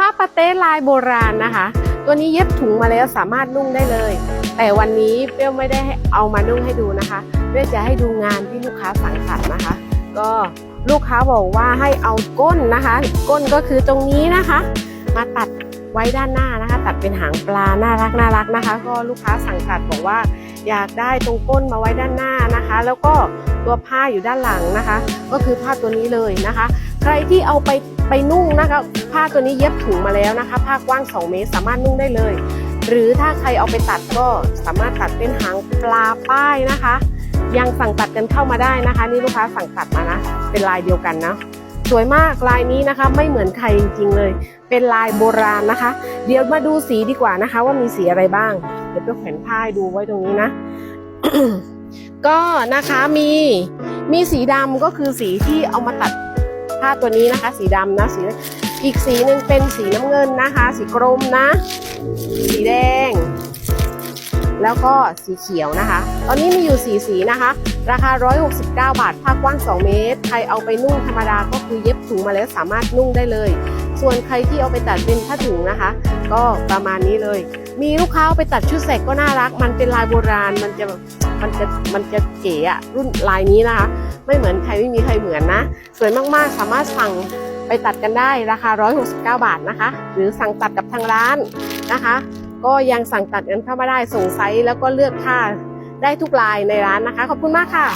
ผ้าปาเต้ลายโบราณนะคะ ตัวนี้เย็บถุงมาแล้วสามารถนุ่งได้เลย แต่วันนี้เปรี้ยวไม่ได้เอามานุ่งให้ดูนะคะเปรี้ยวจะให้ดูงานที่ลูกค้าสั่งตัดนะคะ ก็ลูกค้าบอกว่าให้เอาก้นนะคะ ก้นก็คือตรงนี้นะคะ มาตัดไว้ด้านหน้านะคะ ตัดเป็นหางปลาน่ารักน่ารักนะคะ ก็ลูกค้าสั่งตัดบอกว่า อยากได้ตรงก้นมาไว้ด้านหน้านะคะ แล้วก็ตัวผ้าอยู่ด้านหลังนะคะ ก็คือผ้าตัวนี้เลยนะคะ ใครที่เอาไป ไปนุ่งนะคะผ้าตัวนี้เย็บถุงมาแล้วนะคะ ผ้ากว้าง 2 เมตรสามารถนุ่งได้เลย หรือถ้าใครเอาไปตัดก็สามารถตัดเป็นหางปลาป้ายนะคะ ยังสั่งตัดกันเข้ามาได้นะคะ นี่ลูกค้าสั่งตัดมานะ เป็นลายเดียวกันนะสวยมากลายนี้นะคะไม่เหมือนใครจริงๆเลย เป็นลายโบราณนะคะ เดี๋ยวมาดูสีดีกว่านะคะ ว่ามีสีอะไรบ้าง เดี๋ยวไปแขวนผ้าดูไว้ตรงนี้นะ ก็นะคะมีมีสีดำก็คือสีที่เอามาตัดาตัวนี้นะคะ สีดำนะสีอีกสีหนึ่งเป็นสีน้ำเงินนะคะ สีกรมนะ สีแดง แล้วก็สีเขียวนะคะ ตอนนี้มีอยู่สีสีนะคะ ราคา 169 บาทผ้ากว้าง 2 เมตร ใครเอาไปนุ่งธรรมดาก็คือเย็บถุงมาแล้วสามารถนุ่งได้เลย ส่วนใครที่เอาไปตัดเป็นผ้าถุงนะคะ ก็ประมาณนี้เลย มีลูกค้าเอาไปตัดชุดแสกก็น่ารัก มันเป็นลายโบราณมันจะมันจะมันจะเก๋อะรุ่นลายนี้นะคะ ไม่เหมือนใครไม่มีใครเหมือนนะสวยมากๆสามารถสั่งไปตัดกันได้ราคา 169 บาทนะคะ หรือสั่งตัดกับทางร้านนะคะ ก็ยังสั่งตัดกันเข้ามาได้ส่งไซส์แล้วก็เลือกผ้าได้ทุกลายในร้านนะคะ ขอบคุณมากค่ะ